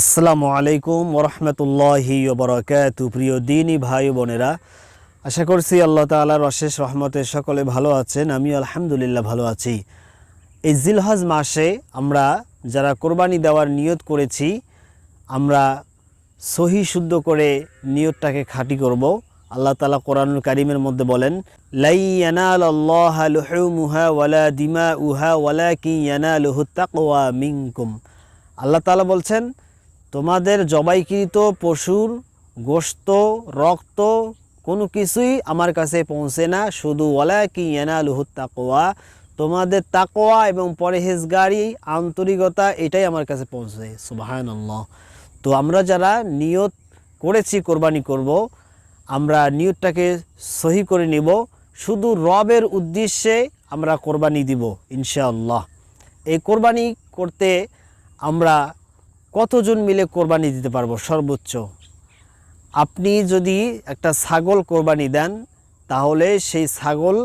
আসসালামু আলাইকুম ওরহমতুল্লাহি বরকাত প্রিয় দিনী ভাই বোনেরা, আশা করছি আল্লাহ তালার অশেষ রহমতে সকলে ভালো আছেন আমি আলহামদুলিল্লাহ ভালো আছি। এই জিলহজ মাসে আমরা যারা কোরবানি দেওয়ার নিয়ত করেছি, আমরা সহি শুদ্ধ করে নিয়তটাকে খাঁটি করব। আল্লাহ তালা কোরআনুল কারিমের মধ্যে বলেন, লাই ইয়ানাল আল্লাহ লুহুমুহা ওয়ালা দিমা উহা আল্লাহ তালা বলছেন তোমাদের জবাইকৃত পশুর গোস্ত, রক্ত কোনো কিছুই আমার কাছে পৌঁছে না। শুধু ওলা কি এনালুহুত তাকোয়া তোমাদের তাকোয়া এবং পরেহেজগারি, আন্তরিকতা এটাই আমার কাছে পৌঁছে। সুবাহান তো আমরা যারা নিয়ত করেছি কোরবানি করব, আমরা নিয়তটাকে সহি করে নিব। শুধু রবের উদ্দেশ্যে আমরা কোরবানি দিব, ইনশাআল্লাহ। এই কোরবানি করতে আমরা কতজন মিলে কোরবানি দিতে পারব? সর্বোচ্চ। আপনি যদি একটা ছাগল কোরবানি দেন, তাহলে সেই ছাগল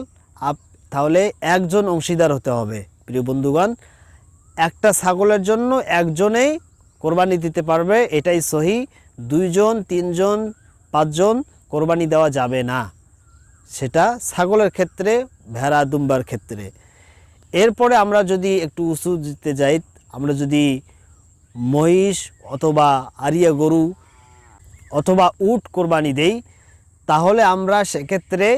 আপ তাহলে একজন অংশীদার হতে হবে। প্রিয় বন্ধুগণ, একটা ছাগলের জন্য একজনেই কোরবানি দিতে পারবে, এটাই সহি। দুইজন, তিনজন, পাঁচজন কোরবানি দেওয়া যাবে না। সেটা ছাগলের ক্ষেত্রে, ভেড়া দুম্বার ক্ষেত্রে। এরপরে আমরা যদি একটু উঁচু দিতে যাই, আমরা যদি মহিষ অথবা আরিয়া গরু অথবা উট কোরবানি দেই, তাহলে আমরা সেক্ষেত্রে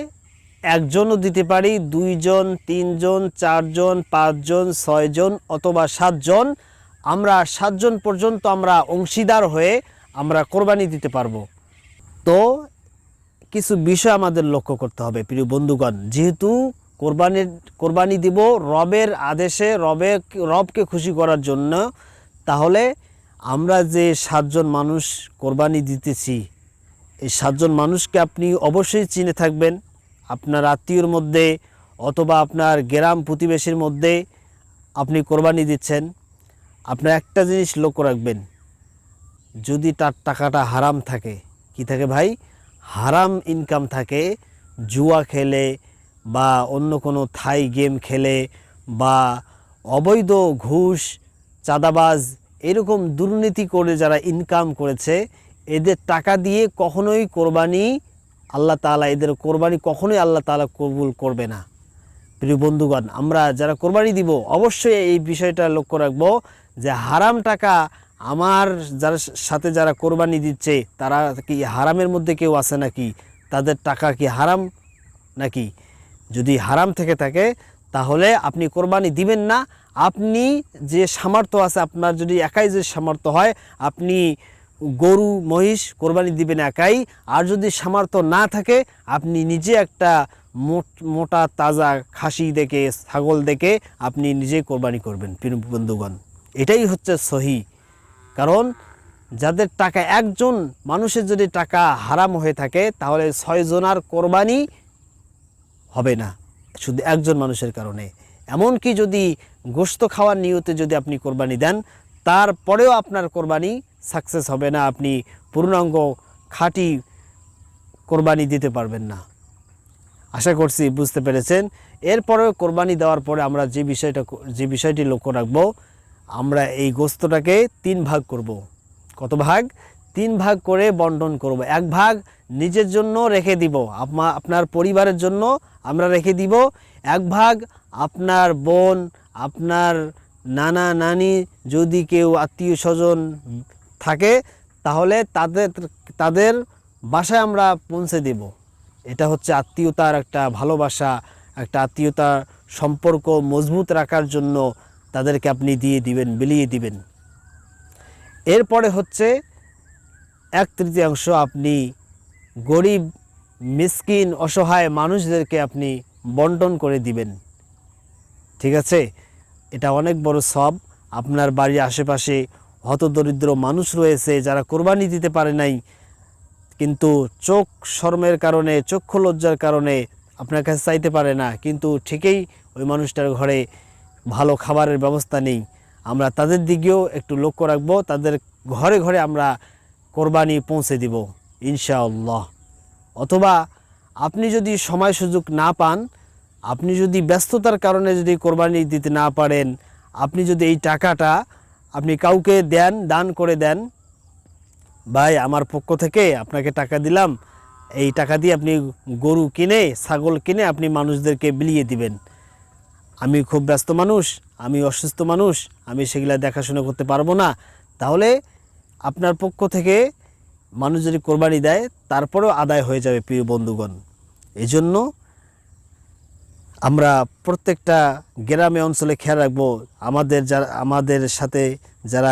একজনও দিতে পারি, দুইজন, তিনজন, চারজন, পাঁচজন, ছয়জন অথবা সাতজন। আমরা সাতজন পর্যন্ত আমরা অংশীদার হয়ে আমরা কোরবানি দিতে পারব। তো কিছু বিষয় আমাদের লক্ষ্য করতে হবে, প্রিয় বন্ধুগণ। যেহেতু কোরবানির, কোরবানি দিব রবের আদেশে, রবে, রবকে খুশি করার জন্য তাহলে আমরা যে সাতজন মানুষ কোরবানি দিতেছি, এই সাতজন মানুষকে আপনি অবশ্যই চিনে থাকবেন। আপনার আত্মীয়র মধ্যে অথবা আপনার গ্রাম প্রতিবেশীর মধ্যে আপনি কোরবানি দিচ্ছেন। আপনার একটা জিনিস লক্ষ্য রাখবেন, যদি তার টাকাটা হারাম থাকে, কি থাকে ভাই? হারাম ইনকাম থাকে, জুয়া খেলে বা অন্য কোনো থাই গেম খেলে বা অবৈধ ঘুষ চাঁদাবাজ, এরকম দুর্নীতি করে যারা ইনকাম করেছে, এদের টাকা দিয়ে কখনোই কোরবানি আল্লাহ তালা এদের কোরবানি কখনোই আল্লাহ তালা কবুল করবে না। প্রিয় বন্ধুগণ, আমরা যারা কোরবানি দিব, অবশ্যই এই বিষয়টা লক্ষ্য রাখব যে হারাম টাকা আমার যার সাথে যারা কোরবানি দিচ্ছে, তারা কি হারামের মধ্যে কেউ আছে নাকি? তাদের টাকা কি হারাম নাকি? যদি হারাম থেকে থাকে, তাহলে আপনি কোরবানি দিবেন না আপনি যে সামর্থ্য আছে, আপনার যদি একাই যে সামর্থ্য হয়, আপনি গরু, মহিষ কোরবানি দিবেন একাই। আর যদি সামর্থ্য না থাকে, আপনি নিজে একটা মোট- তাজা খাসি দেখে, ছাগল দেখে আপনি নিজেই কোরবানি করবেন বন্ধুগণ। এটাই হচ্ছে সহি। কারণ যাদের টাকা, একজন মানুষের যদি টাকা হারাম হয়ে থাকে, তাহলে ছয়জনার কোরবানি হবে না, শুধু একজন মানুষের কারণে। এমনকি যদি গোস্ত খাওয়ার নিয়তে যদি আপনি কোরবানি দেন, তারপরেও আপনার কোরবানি সাকসেস হবে না, আপনি পূর্ণাঙ্গ খাঁটি কোরবানি দিতে পারবেন না আশা করছি বুঝতে পেরেছেন এরপরেও কোরবানি দেওয়ার পরে আমরা যে বিষয়টা যে বিষয়টি লক্ষ্য রাখব, আমরা এই গোস্তটাকে তিন ভাগ করব। কত ভাগ তিন ভাগ করে বন্টন করব। এক ভাগ নিজের জন্য রেখে দিব। আপনা- আপনার পরিবারের জন্য আমরা রেখে দিব। এক ভাগ আপনার বোন, আপনার নানা, নানি যদি কেউ আত্মীয় স্বজন থাকে, তাহলে তাদের তাদের বাসায় আমরা পৌঁছে দেব। এটা হচ্ছে আত্মীয়তার একটা ভালোবাসা, একটা আত্মীয়তার সম্পর্ক মজবুত রাখার জন্য তাদেরকে আপনি দিয়ে দিবেন, বিলিয়ে দিবেন। এরপরে হচ্ছে এক তৃতীয়াংশ আপনি গরিব, মিসকিন, অসহায় মানুষদেরকে আপনি বন্টন করে দিবেন। ঠিক আছে? এটা অনেক বড় সব আপনার বাড়ির আশেপাশে হতদরিদ্র মানুষ রয়েছে যারা কোরবানি দিতে পারে নাই, কিন্তু চোখ শর্মের কারণে, চক্ষু লজ্জার কারণে আপনার কাছে চাইতে পারে না। কিন্তু ঠিকই ওই মানুষটার ঘরে ভালো খাবারের ব্যবস্থা নেই। আমরা তাদের দিকেও একটু লক্ষ্য রাখব। তাদের ঘরে ঘরে আমরা কোরবানি পৌঁছে দিব। ইনশাআল্লাহ। অথবা আপনি যদি সময় সুযোগ না পান, আপনি যদি ব্যস্ততার কারণে যদি কোরবানি দিতে না পারেন, আপনি যদি এই টাকাটা আপনি কাউকে দেন, দান করে দেন, ভাই, আমার পক্ষ থেকে আপনাকে টাকা দিলাম, এই টাকা দিয়ে আপনি গরু কিনে, ছাগল কিনে আপনি মানুষদেরকে বিলিয়ে দিবেন। আমি খুব ব্যস্ত মানুষ, আমি অসুস্থ মানুষ, আমি সেগুলা দেখাশোনা করতে পারব না। তাহলে আপনার পক্ষ থেকে মানুষ যদি কোরবানি দেয়, তারপরেও আদায় হয়ে যাবে প্রিয় বন্ধুগণ। এই জন্য আমরা প্রত্যেকটা গ্রামে, অঞ্চলে খেয়াল রাখব, আমাদের যারা, আমাদের সাথে যারা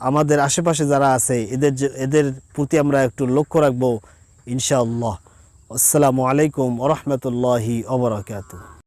আমাদের আশেপাশে যারা আছে, এদের এদের প্রতি আমরা একটু লক্ষ্য রাখব, ইনশাআল্লাহ। আসসালামু আলাইকুম ওরহমতুল্লাহি ওবরাকাতু